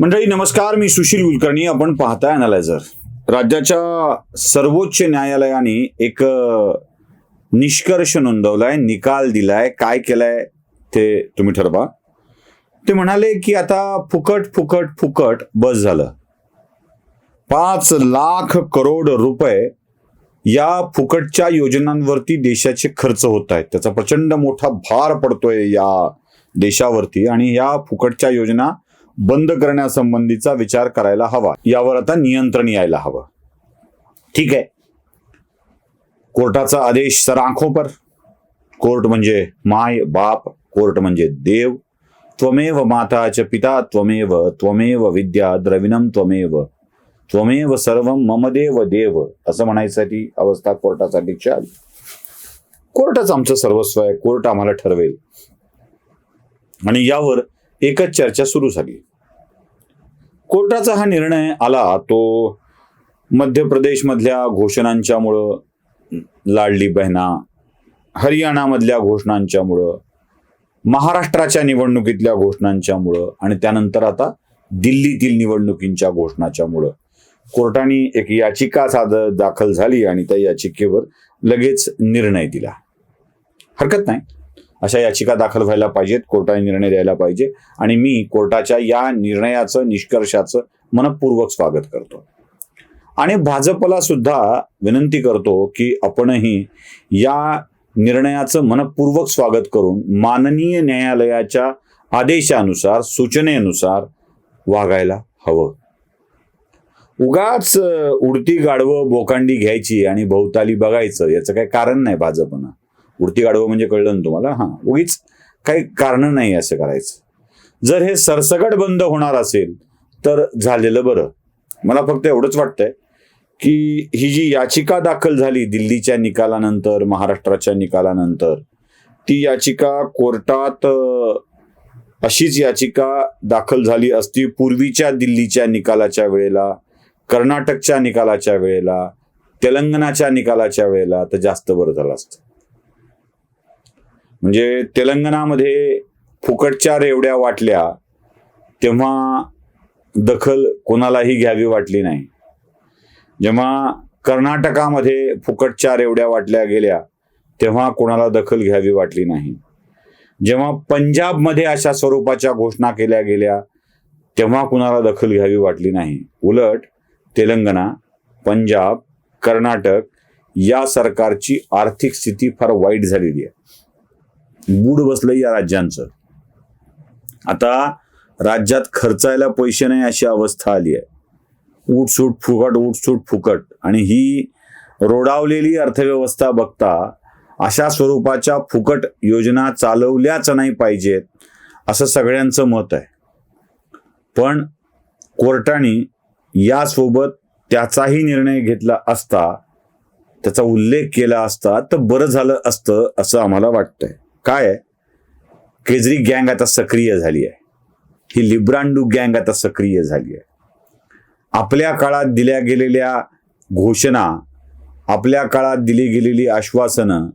मंडळी नमस्कार मी सुशील कुलकर्णी. आपण पाहताय अनालायझर राज्याच्या सर्वोच्च न्यायालयाने एक निष्कर्ष नोंदवलाय निकाल दिलाय. काय केलाय ते तुम्ही ठरवा. ते म्हणाले की आता फुकट फुकट फुकट बस झालं. पाच लाख करोड रुपये या फुकटच्या योजनांवरती देशाचे खर्च होत आहेत. त्याचा प्रचंड मोठा भार पडतोय या देशावरती आणि या फुकटच्या योजना बंद करण्यासंबंधीचा विचार करायला हवा. यावर आता नियंत्रण यायला हवं. ठीक आहे? कोर्टाचा आदेश सर आंखो पर. कोर्ट म्हणजे माय बाप कोर्ट म्हणजे देव. त्वमेव माता च पिता त्वमेव त्वमेव विद्या द्रविणम त्वमेव. त्वमेव सर्व ममदेव देव असं म्हणायसाठी अवस्था कोर्टासाठी आली कोर्टच आमचं सर्वस्व आहे. कोर्ट आम्हाला ठरवेल. आणि यावर एकच चर्चा सुरू झाली. कोर्टाचा हा निर्णय आला तो मध्य प्रदेशमधल्या घोषणांच्यामुळं लाडली बहिणा हरियाणामधल्या घोषणांच्यामुळं महाराष्ट्राच्या निवडणुकीतल्या घोषणांच्यामुळं आणि त्यानंतर आता दिल्लीतील निवडणुकींच्या घोषणाच्यामुळं. कोर्टाने एक याचिका सादर दाखल झाली आणि त्या याचिकेवर लगेच निर्णय दिला. हरकत नाही. अशा याचिका दाखल व्हायला पाहिजेत कोर्टाने निर्णय द्यायला पाहिजे आणि मी कोर्टाच्या या निर्णयाचं निष्कर्षाचं मनपूर्वक स्वागत करतो. आणि भाजपला सुद्धा विनंती करतो की आपणही या निर्णयाचं मनपूर्वक स्वागत करून माननीय न्यायालयाच्या आदेशानुसार सूचनेनुसार वागायला हवं. उगाच उडती गाडवं बोकांडी घ्यायची आणि भोवताली बघायचं याचं काही कारण नाही भाजपनं. उडती गाडवं म्हणजे कळलं ना तुम्हाला? हां. उगीच काही कारण नाही असं करायचं. जर हे सरसकट बंद होणार असेल तर झालेलं बरं. मला फक्त एवढंच वाटतंय की ही जी याचिका दाखल झाली दिल्लीच्या निकालानंतर महाराष्ट्राच्या निकालानंतर ती याचिका कोर्टात अशीच याचिका दाखल झाली असती पूर्वीच्या दिल्लीच्या निकालाच्या वेळेला कर्नाटकच्या निकालाच्या वेळेला तेलंगणाच्या निकालाच्या वेळेला तर जास्त बरं झालं असतं. म्हणजे तेलंगणामध्ये फुकटच्या रेवड्या वाटल्या तेव्हा दखल कोणालाही घ्यावी वाटली नाही. जेव्हा कर्नाटकामध्ये फुकटच्या रेवड्या वाटल्या गेल्या तेव्हा कोणाला दखल घ्यावी वाटली नाही. जेव्हा पंजाबमध्ये अशा स्वरूपाच्या घोषणा केल्या गेल्या तेव्हा कुणाला दखल घ्यावी वाटली नाही. उलट तेलंगणा पंजाब कर्नाटक या सरकारची आर्थिक स्थिती फार वाईट झालेली आहे. बूड बसलं या राज्यांचं. आता राज्यात खर्चायला पैसे नाही अशी अवस्था आली आहे. उठसूट फुकट उठसूट फुकट. आणि ही रोडावलेली अर्थव्यवस्था बघता अशा स्वरूपाच्या फुकट योजना चालवल्याच नाही पाहिजेत असं सगळ्यांचं मत आहे. पण कोर्टाने यासोबत त्याचाही निर्णय घेतला असता त्याचा उल्लेख केला असता तर बरं झालं असतं असं आम्हाला वाटतंय. काय आहे? केजरी गँग आता सक्रिय झाली आहे. ही लिब्रांडू गँग आता सक्रिय झाली आहे. आपल्या काळात दिल्या गेलेल्या घोषणा आपल्या काळात दिली गेलेली आश्वासनं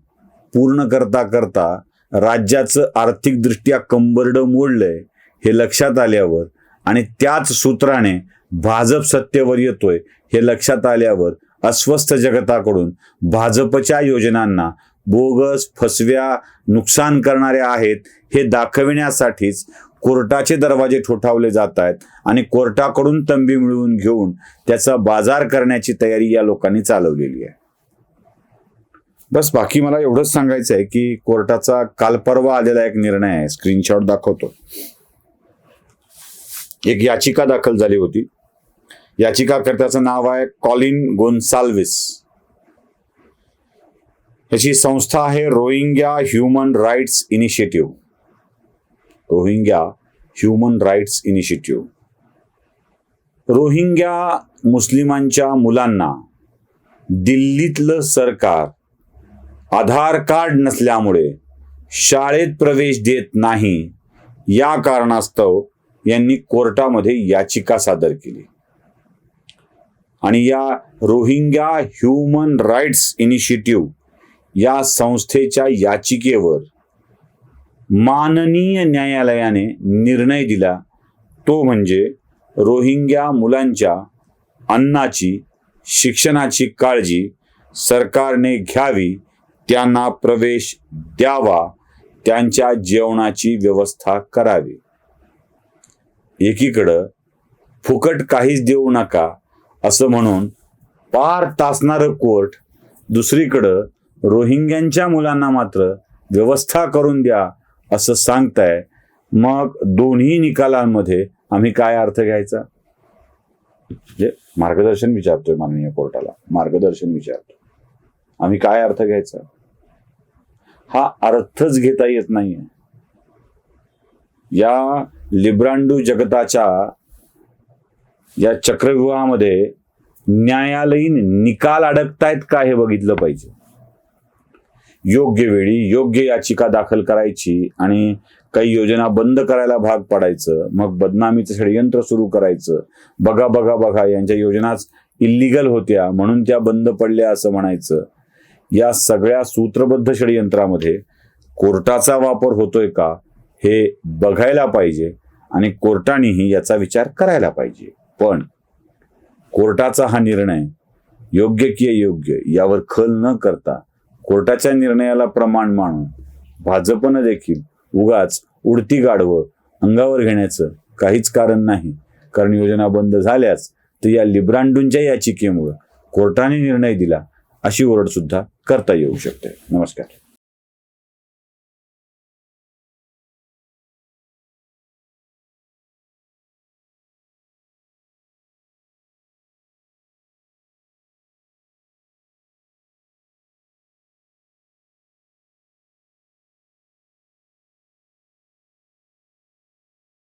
पूर्ण करता करता राज्याचं आर्थिकदृष्ट्या कंबरडं मोडलंय हे लक्षात आल्यावर आणि त्याच सूत्राने भाजप सत्तेवर येतोय हे लक्षात आल्यावर अस्वस्थ जगताकडून भाजपच्या योजनांना बोगस फसव्या नुकसान करणाऱ्या आहेत हे दाखविण्यासाठीच कोर्टाचे दरवाजे ठोठावले जात आहेत आणि कोर्टाकडून तंबी मिळवून घेऊन त्याचा बाजार करण्याची तयारी या लोकांनी चालवलेली आहे. बस बाकी मला एवढंच सांगायचं आहे की कोर्टाचा काल परवा आलेला एक निर्णय आहे स्क्रीनशॉट दाखवतो. एक याचिका दाखल झाली होती. याचिकाकर्त्याचं नाव आहे कॉलिन गोन्साल्विस. याची संस्था आहे Rohingya human rights initiative. Rohingya human rights initiative. Rohingya मुस्लिमांच्या मुलांना दिल्लीतलं सरकार आधार कार्ड नसल्यामुळे शाळेत प्रवेश देत नाही या कारणास्तव यांनी कोर्टामध्ये याचिका सादर केली. आणि या रोहिंग्या ह्युमन राईट्स इनिशिएटिव्ह या संस्थेच्या याचिकेवर माननीय न्यायालयाने निर्णय दिला. तो म्हणजे रोहिंग्या मुलांच्या अन्नाची शिक्षणाची काळजी सरकारने घ्यावी त्यांना प्रवेश द्यावा त्यांच्या जेवणाची व्यवस्था करावी. एकीकडं फुकट काहीच देऊ नका असं म्हणून पार तासणारं कोर्ट दुसरीकडं रोहिंग्यांच्या मुलांना मात्र व्यवस्था करून द्या असं सांगताय. मग दोन्ही निकालांमध्ये आम्ही काय अर्थ घ्यायचा? म्हणजे मार्गदर्शन विचारतोय माननीय कोर्टाला. मार्गदर्शन विचारतो आम्ही काय अर्थ घ्यायचा? हा अर्थच घेता येत नाहीये. या लिब्रांडू जगताच्या या चक्रव्यूहामध्ये न्यायालयीन निकाल अडकतायत का हे बघितलं पाहिजे? योग्य वेळी योग्य याचिका दाखल करायची आणि काही योजना बंद करायला भाग पडायचं मग बदनामीचं षडयंत्र सुरू करायचं. बघा बघा बघा यांच्या योजनाच इल्लिगल होत्या म्हणून त्या बंद पडल्या असं म्हणायचं. या सगळ्या सूत्रबद्ध षडयंत्रामध्ये कोर्टाचा वापर होतोय का हे बघायला पाहिजे आणि कोर्टानेही याचा विचार करायला पाहिजे. पण कोर्टाचा हा निर्णय योग्य की अयोग्य यावर खल न करता कोर्टाच्या निर्णयाला प्रमाण मानून भाजपनं देखील उगाच उडती गाढवं अंगावर घेण्याचं काहीच कारण नाही. कारण योजना बंद झाल्याच तर या लिब्रांडूंच्या याचिकेमुळं कोर्टाने निर्णय दिला अशी ओरड सुद्धा करता येऊ शकते. नमस्कार.